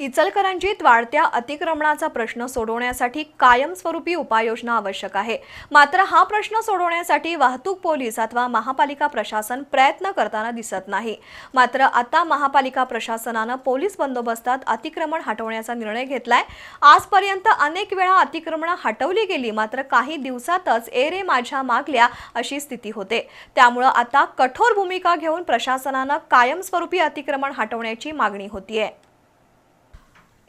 इचलकरंजीत वाढत्या अतिक्रमणाचा प्रश्न सोडवण्यासाठी कायमस्वरूपी उपाययोजना आवश्यक आहे. मात्र हा प्रश्न सोडवण्यासाठी वाहतूक पोलीस अथवा महापालिका प्रशासन प्रयत्न करताना दिसत नाही. मात्र आता महापालिका प्रशासनानं पोलीस बंदोबस्तात अतिक्रमण हटवण्याचा निर्णय घेतलाय. आजपर्यंत अनेक वेळा अतिक्रमणं हटवली गेली मात्र काही दिवसातच एरे माझ्या मागल्या अशी स्थिती होते. त्यामुळं आता कठोर भूमिका घेऊन प्रशासनानं कायमस्वरूपी अतिक्रमण हटवण्याची मागणी होतीये.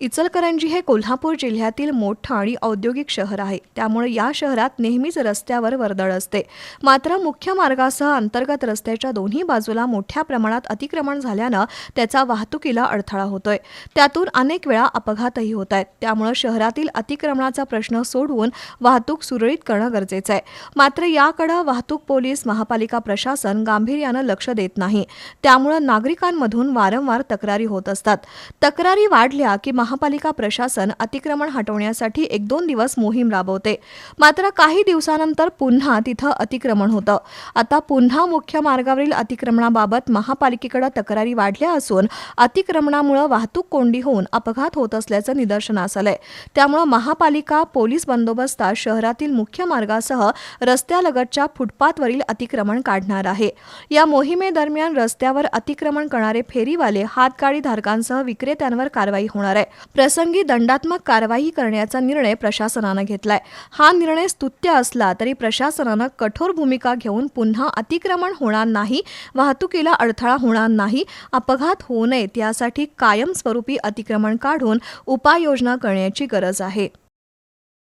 इचलकरंजी हे कोल्हापूर जिल्ह्यातील मोठं आणि औद्योगिक शहर आहे. त्यामुळे या शहरात नेहमीच रस्त्यावर वर्दळ असते. मात्र मुख्य मार्गासह अंतर्गत रस्त्याच्या दोन्ही बाजूला मोठ्या प्रमाणात अतिक्रमण झाल्यानं त्याचा वाहतुकीला अडथळा होतोय. त्यातून अनेक वेळा अपघातही होत आहेत त्यामुळे शहरातील अतिक्रमणाचा प्रश्न सोडवून वाहतूक सुरळीत करणं गरजेचं आहे. मात्र याकडे वाहतूक पोलीस महापालिका प्रशासन गांभीर्यानं लक्ष देत नाही. त्यामुळे नागरिकांमधून वारंवार तक्रारी होत असतात. तक्रारी वाढल्या की महापालिका प्रशासन अतिक्रमण हटवण्यासाठी एक दोन दिवस मोहीम राबवते. मात्र काही दिवसानंतर पुन्हा तिथं अतिक्रमण होतं. आता पुन्हा मुख्य मार्गावरील अतिक्रमणाबाबत महापालिकेकडे तक्रारी वाढल्या असून अतिक्रमणामुळे वाहतूक कोंडी होऊन अपघात होत असल्याचं निदर्शनास आलंय त्यामुळे महापालिका पोलीस बंदोबस्तात शहरातील मुख्य मार्गासह रस्त्यालगतच्या फुटपाथवरील अतिक्रमण काढणार आहे. या मोहिमेदरम्यान रस्त्यावर अतिक्रमण करणारे फेरीवाले हातगाडी धारकांसह विक्रेत्यांवर कारवाई होणार आहे. प्रसंगी दंडात्मक कारवाई करण्याचा निर्णय प्रशासनानं घेतलाय. हा निर्णय स्तुत्य असला तरी प्रशासनानं कठोर भूमिका घेऊन पुन्हा अतिक्रमण होणार नाही वाहतुकीला अडथळा होणार नाही अपघात होऊ नयेत यासाठी कायमस्वरूपी अतिक्रमण काढून उपाययोजना करण्याची गरज आहे.